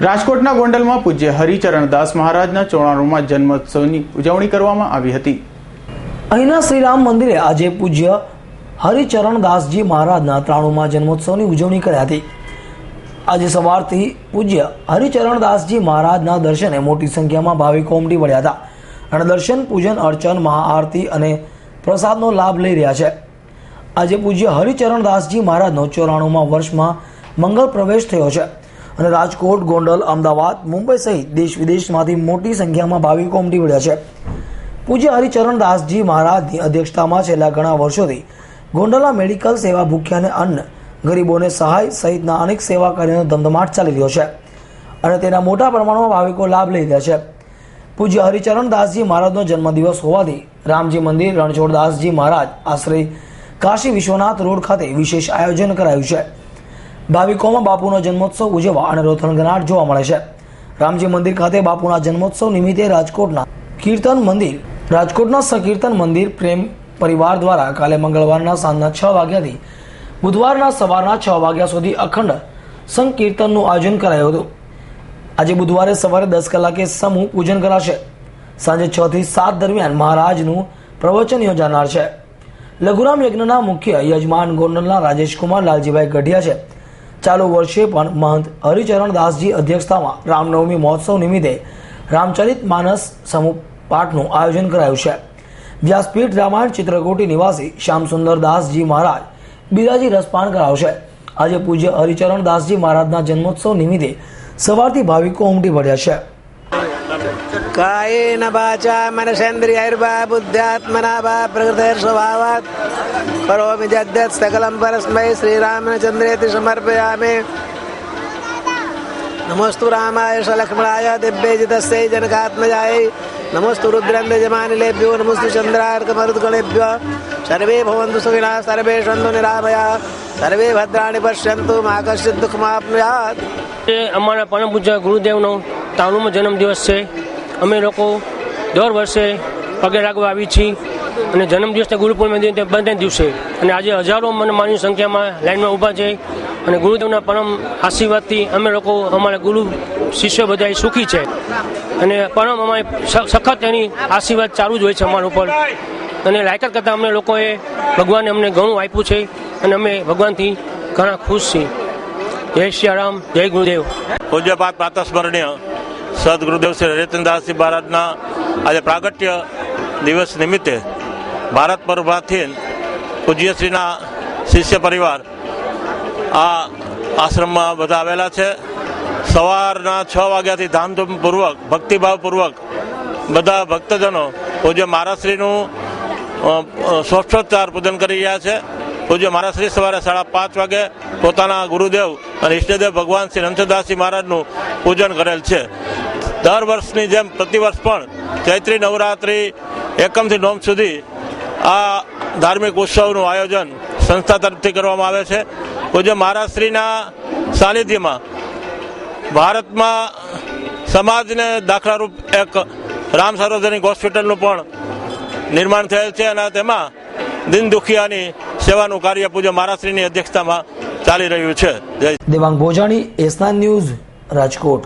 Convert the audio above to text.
રાજકોટના ગોંડલમાં પૂજ્ય હરિચરણદાસ મહારાજના ચોરાણુંમાં જન્મોત્સવની ઉજવણી કરવામાં આવી હતી. અહીંના શ્રીરામ મંદિરે આજે પૂજ્ય હરિચરણદાસજી મહારાજના ત્રાણુમાં જન્મોત્સવની ઉજવણી કરી હતી. આજે સવારથી પૂજ્ય હરિચરણદાસજી મહારાજના દર્શને મોટી સંખ્યામાં ભાવિકો ઉમટી પડ્યા હતા અને દર્શન, પૂજન, અર્ચન, મહાઆરતી અને પ્રસાદનો લાભ લઈ રહ્યા છે. આજે પૂજ્ય હરિચરણદાસજી મહારાજનો ચોરાણુંમાં વર્ષમાં મંગળ પ્રવેશ થયો છે. અને રાજકોટ, ગોંડલ, અમદાવાદ, મુંબઈ સહિત દેશ વિદેશમાંથી મોટી સંખ્યામાં ભાવિકો ઉમટી પડ્યા છે. પૂજ્ય હરિચરણ દાસજી મહારાજની અધ્યક્ષતામાં છેલ્લા ઘણા વર્ષોથી ગોંડલના મેડિકલ સેવા ભૂખ્યા અને અન્ન, ગરીબોને સહાય સહિતના અનેક સેવા કાર્યનો ધમધમાટ ચાલી રહ્યો છે અને તેના મોટા પ્રમાણમાં ભાવિકો લાભ લઈ રહ્યા છે. પૂજ્ય હરિચરણ દાસજી મહારાજનો જન્મદિવસ હોવાથી રામજી મંદિર, રણછોડદાસજી મહારાજ આશ્રય કાશી વિશ્વનાથ રોડ ખાતે વિશેષ આયોજન કરાયું છે. ભાવિકોમાં બાપુનો જન્મોત્સવ ઉજવવા અને રોથણગનાટ જોવા મળે છે. રામજી મંદિર ખાતે બાપુના જન્મોત્સવ નિમિત્તે રાજકોટના કીર્તન મંદિર, રાજકોટના સંકીર્તન મંદિર, પ્રેમ પરિવાર દ્વારા કાલે મંગળવારના સાંજના છ વાગ્યાથી બુધવારના સવારના છ વાગ્યા સુધી અખંડ સંકીર્તનનું આયોજન કરાયું હતું. આજે બુધવારે સવારે દસ કલાકે સમૂહ પૂજન કરાશે. સાંજે છ થી સાત દરમિયાન મહારાજનું પ્રવચન યોજાનાર છે. લઘુરામ યજ્ઞના મુખ્ય યજમાન ગોંડલના રાજેશકુમાર લાલજીભાઈ ગઢિયા છે. ચાલુ વર્ષે પણ મહંત હરિચરણદાસજી અધ્યક્ષતામાં રામનવમી મહોત્સવ નિમિત્તે રામચરિત માનસ સમૂહ પાઠનું આયોજન કરાયું છે. વ્યાસપીઠ રામાયણ ચિત્રકૂટી નિવાસી શ્યામસુંદર દાસજી મહારાજ બિરાજી રસપાન કરાવશે. આજે પૂજ્ય હરિચરણદાસજી મહારાજના જન્મોત્સવ નિમિત્તે સવારથી ભાવિકો ઉમટી પડ્યા છે. કાયેન વાચા મનસેન્દ્રિયર્વા બુદ્ધાત્મના વા પ્રકૃતિર્સ્વભાવાત કરોમિ જદ્યત સકલમ પરસ્મૈ શ્રીરામચંદ્રેતિ સમર્પયામે નમોસ્તુ રામાય સલક્ષ્મણાય દિવ્ય જિતસ્ય જનકાત્મજાય નમોસ્તુ રુદ્રંદ જમાનિલેભ્યો નમોસ્તુ ચંદ્રાર્કમરુદ્ગણેભ્ય સર્વે ભવન્તુ સુખિના સર્વે શંતુ નિરામયા સર્વે ભદ્રાણી પશ્યંતુ મા કશ્ચિત દુઃખમાપ્નુયાત અમારા પરમ પૂજ્ય ગુરુદેવનો તાણુમો જન્મદિવસ છે અમે લોકો દર વર્ષે પગે લાગવા આવી છીએ અને જન્મદિવસ ગુરુ પૂર્ણિમા દિવસે બંને દિવસે. અને આજે હજારો મને માની સંખ્યામાં લાઈનમાં ઊભા છે અને ગુરુદેવના પરમ આશીર્વાદથી અમે લોકો અમારા ગુરુ શિષ્ય બધા સુખી છે. અને પરમ અમારે સખત એની આશીર્વાદ ચાલુ જ હોય છે અમારા ઉપર. અને લાયકાત કરતાં અમને લોકોએ ભગવાને અમને ઘણું આપ્યું છે અને અમે ભગવાનથી ઘણા ખુશ છીએ. જય શ્રી રામ, જય ગુરુદેવ. પૂજ્યપાત પ્રાતસ્મરણીય સદગુરુદેવ શ્રી હરિચંદ્રદાસજી મહારાજના આજે પ્રાગટ્ય દિવસ નિમિત્તે ભારત પરમાંથી પૂજ્યશ્રીના શિષ્ય પરિવાર આ આશ્રમમાં બધા આવેલા છે. સવારના છ વાગ્યાથી ધામધૂમપૂર્વક ભક્તિભાવપૂર્વક બધા ભક્તજનો પૂજ્ય મહારાજશ્રીનું અ, પૂજન કરી રહ્યા છે. પૂજ્ય મહારાજશ્રી સવારે સાડા પાંચ વાગે પોતાના ગુરુદેવ અને ઈષ્ટદેવ ભગવાન શ્રી રણછોડદાસજી મહારાજનું પૂજન કરેલ છે. દર વર્ષની જેમ પ્રતિવર્ષ પણ ચૈત્રી નવરાત્રિ એકમથી નોમ સુધી આ ધાર્મિક ઉત્સવનું આયોજન સંસ્થા તરફથી કરવામાં આવે છે. પૂજ્ય મહારાજશ્રીના સાનિધ્યમાં ભારતમાં સમાજને દાખલારૂપ એક રામ સાર્વજનિક હોસ્પિટલનું પણ નિર્માણ થયેલ છે અને તેમાં દિન દુખિયાની સેવાનું કાર્ય પૂજ્ય મહારાજશ્રીની અધ્યક્ષતામાં ચાલી રહ્યું છે. દેવાંગ ભોજાણી, એસના ન્યૂઝ રાજકોટ.